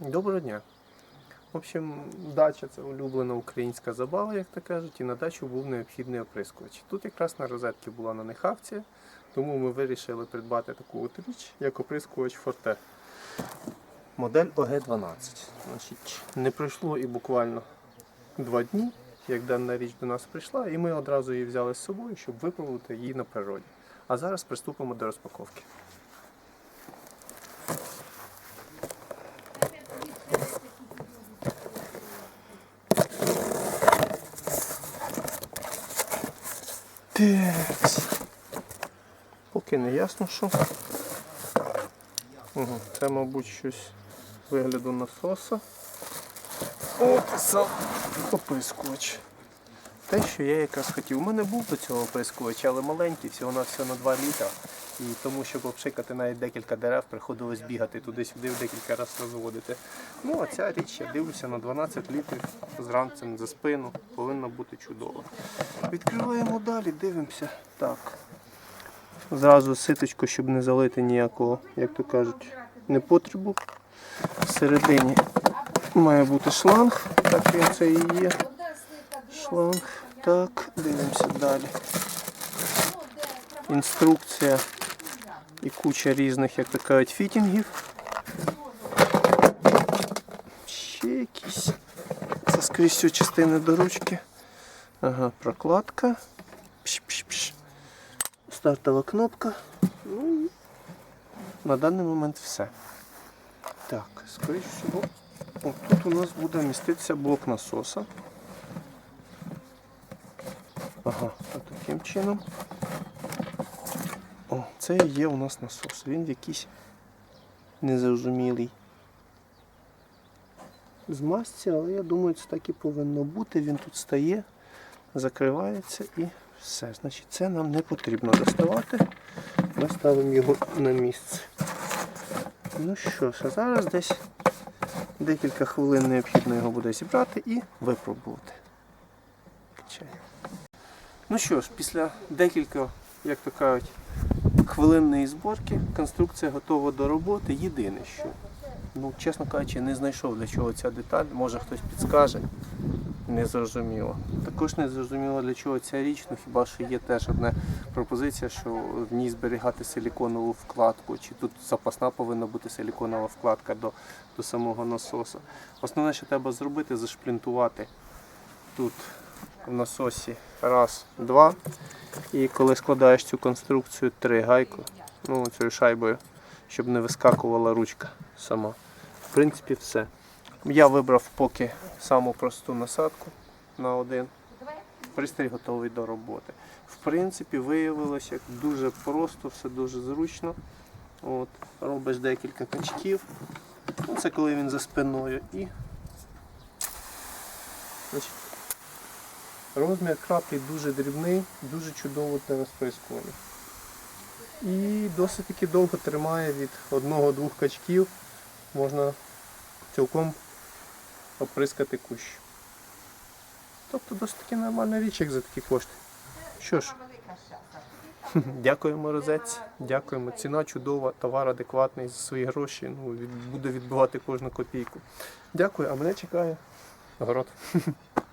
Доброго дня. В общем, дача це улюблена українська забава, як то кажуть, і на дачу був необхідний оприскувач. Тут якраз на розетці була на них акція, тому ми вирішили придбати таку от річ, як оприскувач Форте. Модель ОГ-12. Значить, не пройшло і буквально два дні, як дана річ до нас прийшла, і ми одразу її взяли з собою, щоб випробувати її на природі. А зараз приступимо до розпаковки. Так. Поки не ясно, що. Угу. Це, мабуть, щось вигляду насоса. От сам оприскувач. Те, що я якраз хотів. У мене був до цього оприскувач, але маленький, всього на всього на 2 літра. І тому, щоб обшикати навіть декілька дерев, приходилось бігати туди-сюди, в декілька разів розводити. Ну, а ця річ, я дивлюся на 12 літрів з ранцем за спину, повинна бути чудова. Відкриваємо далі, дивимося. Так. Зразу ситочку, щоб не залити ніякого, як то кажуть, непотребу. Всередині має бути шланг, так він це і є. Шланг. Так, дивимося далі. Інструкція і куча різних, як то кажуть, фітінгів. Ще якісь. Це скрізь всю частини до ручки. Ага, прокладка. Пш-пш-пш. Стартова кнопка. Ну і на даний момент все. Так, скоріш всього, тут у нас буде міститися блок насоса. Ага, таким чином. О, це є у нас насос. Він якийсь незрозумілий. З масці, але я думаю, це так і повинно бути. Він тут стає, закривається і все. Значить, це нам не потрібно доставати. Ми ставимо його на місце. Ну що ж, а зараз десь декілька хвилин необхідно його буде зібрати і випробувати. Качає. Ну що ж, після декілька, як то кажуть, хвилинної зборки конструкція готова до роботи. Єдине, що, ну, чесно кажучи, не знайшов для чого ця деталь, може хтось підскаже. Не зрозуміло. Також не зрозуміло для чого ця річ, ну хіба що є теж одна пропозиція, що в ній зберігати силіконову вкладку, чи тут запасна повинна бути силіконова вкладка до, до самого насосу. Основне, що треба зробити, зашплінтувати тут в насосі раз, два. І коли складаєш цю конструкцію три гайку, ну цією шайбою, щоб не вискакувала ручка сама. В принципі, все. Я вибрав поки саму просту насадку на один. Пристрій готовий до роботи. В принципі, виявилося дуже просто, все дуже зручно. От, робиш декілька качків. Ну, Це коли він за спиною і розмір краплі дуже дрібний, дуже чудово для розприскування. І досить таки довго тримає від одного-двох качків. Можна цілком оприскати кущ. Тобто досить таки нормальна річ, як за такі кошти. Що ж, дякуємо розетці, дякуємо. Ціна чудова, товар адекватний за свої гроші. Ну, буде відбивати кожну копійку. Дякую, а мене чекає город.